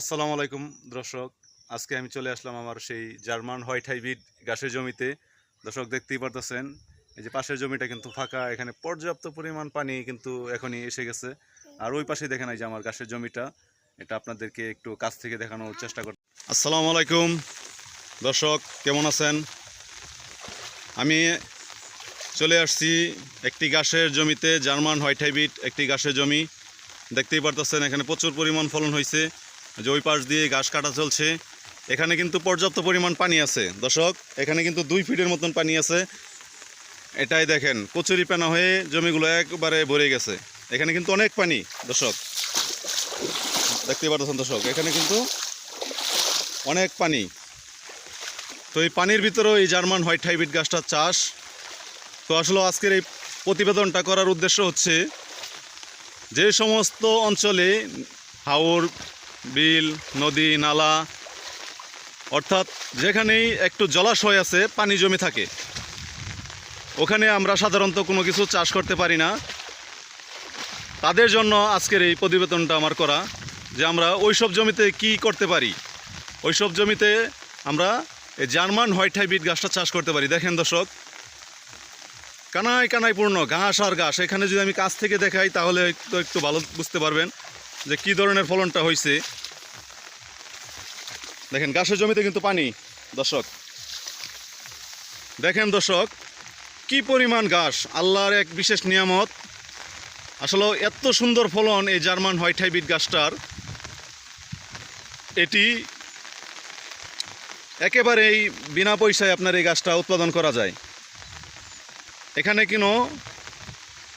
আসসালামু আলাইকুম, দর্শক। আজকে আমি চলে আসলাম আমার সেই জার্মান হোয়াইট হাইব্রিড গাছের জমিতে। দর্শক, দেখতেই পারতেছেন, এই যে পাশের জমিটা কিন্তু ফাঁকা, এখানে পর্যাপ্ত পরিমাণ পানি কিন্তু এখনই এসে গেছে। আর ওই পাশে দেখেন এই যে আমার গাছের জমিটা, এটা আপনাদেরকে একটু কাছ থেকে দেখানোর চেষ্টা কর আসসালামু আলাইকুম, দর্শক, কেমন আছেন? আমি চলে আসছি একটি গাছের জমিতে, জার্মান হোয়াইট হাইব্রিড একটি গাছের জমি। দেখতেই পারতেছেন, এখানে প্রচুর পরিমাণ ফলন হয়েছে যে ওই পাশ দিয়ে ঘাস কাটা চলছে, এখানে কিন্তু পর্যাপ্ত পরিমাণ পানি আছে। দর্শক, এখানে কিন্তু দুই ফিটের মতন পানি আছে। এটাই দেখেন, কচুরি পেনা হয়ে জমিগুলো একবারে ভরে গেছে। এখানে কিন্তু অনেক পানি, দর্শক। দেখতে পারতেছেন দর্শক, এখানে কিন্তু অনেক পানি। তো এই পানির ভিতরেও এই জার্মান হোয়াইট হাইব্রিড গাছটার চাষ। তো আসলে আজকের এই প্রতিবেদনটা করার উদ্দেশ্য হচ্ছে, যে সমস্ত অঞ্চলে হাওর বিল, নদী, নালা, অর্থাৎ যেখানেই একটু জলাশয় আছে, পানি জমে থাকে। ওখানে আমরা সাধারণত কোনো কিছু চাষ করতে পারি না। তাদের জন্য আজকের এই প্রতিবেদনটা আমার করা যে আমরা ওইসব জমিতে কি করতে পারি। ওইসব জমিতে আমরা এই জার্মান হোয়াইট হাইব্রিড গাছটা চাষ করতে পারি। দেখেন দর্শক, কানায় কানায় পূর্ণ, ঘাস আর ঘাস। এখানে যদি আমি কাছ থেকে দেখাই, তাহলে একটু একটু ভালো বুঝতে পারবেন। যে কি ধরনের ফলনটা হয়েছে দেখেন, গাছের জমিতে কিন্তু পানি, দর্শক। দেখেন, দর্শক, কি পরিমাণ ঘাস, আল্লাহর এক বিশেষ নিয়ামত। আসলে এত সুন্দর ফলন এই জার্মান হোয়াইট হাইব্রিড গাছটার। এটি একেবারেই বিনা পয়সায় আপনার এই গাছটা উৎপাদন করা যায়। এখানে কিনো,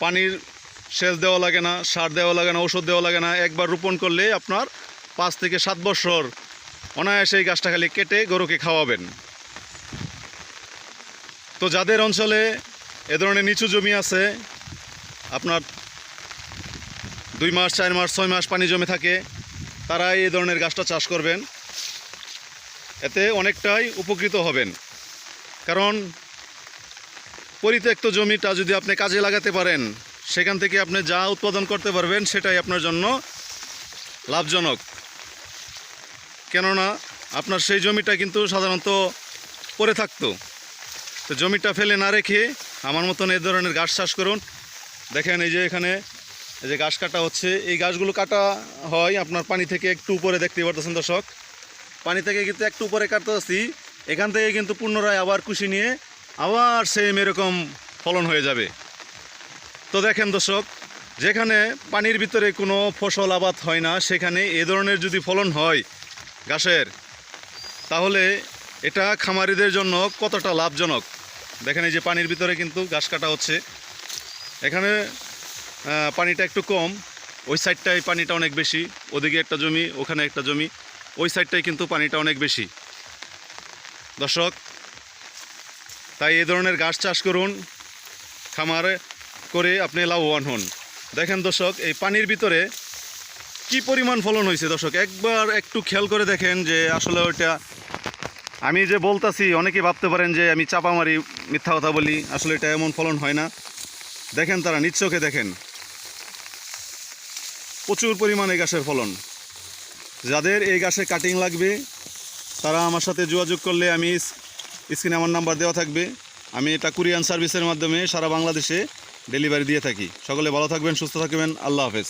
পানির সেচ দেওয়া লাগে না, সার দেওয়া লাগে না ওষুধ দেওয়া লাগে না। একবার রোপণ করলে আপনার পাঁচ থেকে সাত বছর অনায়াসে এই গাছটা খালি কেটে গরুকে খাওয়াবেন। তো যাদের অঞ্চলে এ ধরনের নিচু জমি আছে, আপনার দুই মাস, চার মাস, ছয় মাস পানি জমে থাকে, তারাই এই ধরনের গাছটা চাষ করবেন। এতে অনেকটাই উপকৃত হবেন। কারণ পরিত্যক্ত জমিটা যদি আপনি কাজে লাগাতে পারেন সেখান থেকে আপনি যা উৎপাদন করতে পারবেন সেটাই আপনার জন্য লাভজনক। কেননা আপনার সেই জমিটা কিন্তু সাধারণত পড়ে থাকতো। তো জমিটা ফেলে না রেখে আমার মতন এ ধরনের গাছ চাষ করুন। দেখেন এই যে এখানে, এই যে ঘাস কাটা হচ্ছে, এই গাছগুলো কাটা হয় আপনার পানি থেকে একটু উপরে, দেখতে পারতেছেন দর্শক? পানি থেকে কিন্তু একটু উপরে কাটতেছি, এখান থেকে কিন্তু পুনরায় আবার কুশি নিয়ে আবার সেম এরকম ফলন হয়ে যাবে। তো দেখেন দর্শক, যেখানে পানির ভিতরে কোনো ফসল আবাদ হয় না, সেখানে এ ধরনের যদি ফলন হয় গাছের, তাহলে এটা খামারিদের জন্য কতটা লাভজনক? দেখেন এই যে পানির ভিতরে কিন্তু গাছ কাটা হচ্ছে। এখানে পানিটা একটু কম, ওই সাইডটায় পানিটা অনেক বেশি, ওদিকে একটা জমি, ওখানে একটা জমি, ওই সাইডটায় কিন্তু পানিটা অনেক বেশি। দর্শক, তাই এ ধরনের গাছ চাষ করুন, খামারে করে আপনি লাভবান হন। দেখেন দর্শক, এই পানির ভিতরে কি পরিমাণ ফলন হয়েছে দর্শক? একবার একটু খেয়াল করে দেখেন যে আসলে ওইটা আমি যে বলতাছি, অনেকে ভাবতে পারেন যে আমি চাপা মারি মিথ্যা কথা বলি, আসলে এটা এমন ফলন হয় না। দেখেন তারা, নিজ দেখেন। প্রচুর পরিমাণে গাছের ফলন। যাদের এই গাছের কাটিং লাগবে, তারা আমার সাথে যোগাযোগ করলে আমি স্ক্রিনে আমার নাম্বার দেওয়া থাকবে। আমি এটা কুরিয়ান সার্ভিসের মাধ্যমে সারা বাংলাদেশে ডেলিভারি দিয়ে থাকি। সকলে ভালো থাকবেন সুস্থ থাকবেন। আল্লাহ হাফেজ।